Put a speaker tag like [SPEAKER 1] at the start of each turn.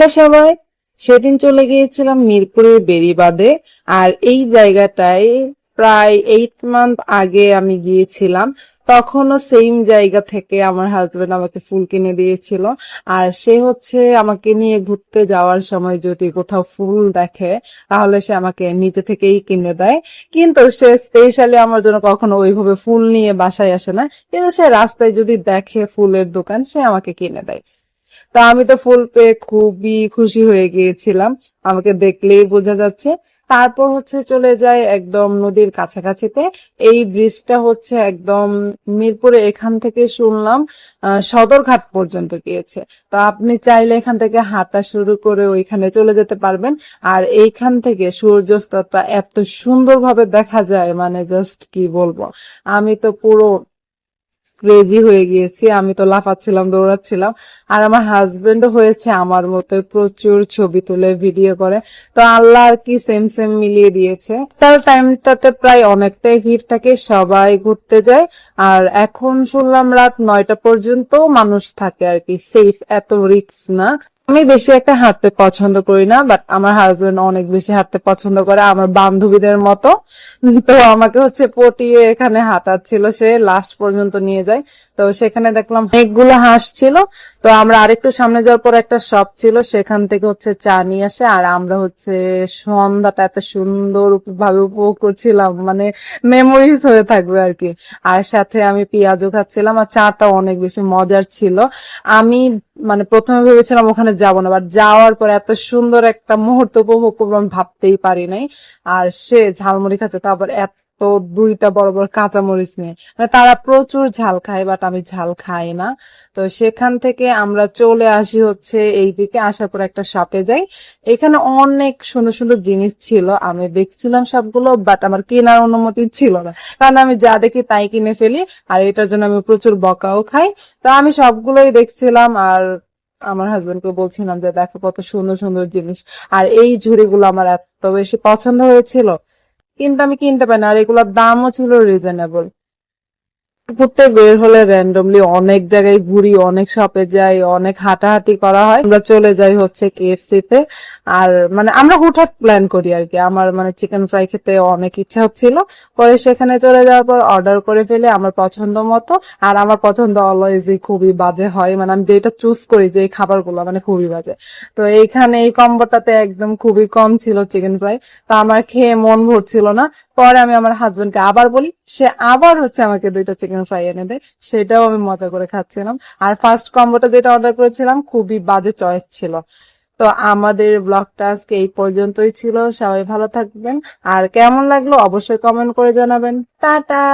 [SPEAKER 1] Hello সবাই সেদিন চলে গিয়েছিলাম মিরপুরের বেরিবাদে আর এই জায়গাটায় প্রায় এইট মান্থ আগে আমি গিয়েছিলাম। তখনও সেম জায়গা থেকে আমার হাজবেন্ড আমাকে ফুল কিনে দিয়েছিল, আর সে হচ্ছে আমাকে নিয়ে ঘুরতে যাওয়ার সময় যদি কোথাও ফুল দেখে, তাহলে সে আমাকে নিজে থেকেই কিনে দেয়। কিন্তু সে স্পেশালি আমার জন্য কখনো ওইভাবে ফুল নিয়ে বাসায় আসে না, কিন্তু সে রাস্তায় যদি দেখে ফুলের দোকান, সে আমাকে কিনে দেয়। তা আমি তো ফুল পেয়ে খুবই খুশি হয়ে গিয়েছিলাম। আমাকে দেখলেই বোঝা যাচ্ছে। তারপর হচ্ছে চলে যায় একদম নদীর কাছাকাছিতে। এই ব্রিজটা হচ্ছে একদম মিরপুরে এখান থেকে শুনলাম সদরঘাট পর্যন্ত গিয়েছে। তো আপনি চাইলে এখান থেকে হাঁটা শুরু করে ওইখানে চলে যেতে পারবেন। আর এইখান থেকে সূর্যাস্তটা এত সুন্দরভাবে দেখা যায় মানে জাস্ট কি বলব? আমি তো পুরো ক্রেজি হয়ে গিয়েছি, আমি তো লাফাচ্ছিলাম, দৌড়াচ্ছিলাম। আর আমার হাজবেন্ডও হয়েছে আমার মতো, প্রচুর ছবি তুলে ভিডিও করে। তো আল্লাহ আর কি সেম সেম মিলিয়ে দিয়েছে। তার টাইমটাতে প্রায় অনেকটাই ভিড় থাকে, সবাই ঘুরতে যায়। আর এখন শুনলাম রাত নয়টা পর্যন্ত মানুষ থাকে আর কি সেফ এত রিক্স না। আমি বেশি একটা হাঁটতে পছন্দ করি না বাট আমার হাজবেন্ড অনেক বেশি হাঁটতে পছন্দ করে, আমার বান্ধবীদের মতো। তো আমাকে হচ্ছে পটিয়ে এখানে হাঁটাচ্ছিল, সে লাস্ট পর্যন্ত নিয়ে যায়। তো সেখানে দেখলাম অনেকগুলো হাঁস ছিল। তো আমরা আরেকটু সামনে যাওয়ার পর একটা শপ ছিল, সেখান থেকে হচ্ছে চা নিয়ে আসে। আর আমরা হচ্ছে সন্ধ্যাটা এত সুন্দর ভাবে উপভোগ করছিলাম মানে মেমোরিজ হয়ে থাকবে আর কি আর সাথে আমি পেঁয়াজও খাচ্ছিলাম, আর চাটা অনেক বেশি মজার ছিল। আমি মানে প্রথমে ভেবেছিলাম ওখানে যাব না বাট যাওয়ার পর এত সুন্দর একটা মুহূর্ত উপভোগ করব আমি ভাবতেই পারি নাই। আর সে ঝালমুড়ি খাচ্ছে, তারপর এত দুইটা বড় বড় কাঁচামরিচ নিয়ে মানে তারা প্রচুর ঝাল খায় বাট আমি ঝাল খাই না। তো সেখান থেকে আমরা চলে আসি হচ্ছে এই দিকে, আসার পর একটা শপে যাই। এখানে অনেক সুন্দর সুন্দর জিনিস ছিল। আমি দেখছিলাম সবগুলো বাট আমার কেনার অনুমতি ছিল না। কারণ আমি যা দেখি তাই কিনে ফেলি, আর এটার জন্য আমি প্রচুর বকাও খাই। তো আমি সবগুলোই দেখছিলাম, আর আমার হাজবেন্ডকে বলছিলাম যে, দেখো কত সুন্দর সুন্দর জিনিস। আর এই ঝুড়িগুলো আমার এত বেশি পছন্দ হয়েছিল। কিন্তু আমি কিনতে পারি না। আর এগুলোর দামও ছিল রিজনেবল ঘুরতে বের হলে র্যান্ডমলি অনেক জায়গায় ঘুরি, অনেক শপে যাই, অনেক হাঁটাহাঁটি করা হয়। আমরা চলে যাই হচ্ছে কেএফসি তে আর মানে আমরা হুটহাট প্ল্যান করি আর কি। আমার মানে চিকেন ফ্রাই খেতে অনেক ইচ্ছা হচ্ছিল। পরে সেখানে চলে যাওয়ার পর অর্ডার করে ফেলে আমার পছন্দ মতো। আর আমার পছন্দ অলওয়েজই খুবই বাজে হয়। মানে আমি যেটা চুজ করি যে এই খাবারগুলো মানে খুবই বাজে। তো এইখানে এই কম্বোটাতে একদম খুবই কম ছিল চিকেন ফ্রাই তা আমার খেয়ে মন ভরছিল না। পরে আমি আমার হাজবেন্ডকে আবার বলি, সে আবার হচ্ছে আমাকে দুইটা চিকেন ফ্রাই এনে দেয়। সেটাও আমি মজা করে খাচ্ছিলাম। আর ফার্স্ট কম্বোটা যেটা অর্ডার করেছিলাম, খুবই বাজে চয়েস ছিল। তো আমাদের ব্লগটা আজকে এই পর্যন্তই ছিল। সবাই ভালো থাকবেন। আর কেমন লাগল অবশ্যই কমেন্ট করে জানাবেন। টাটা!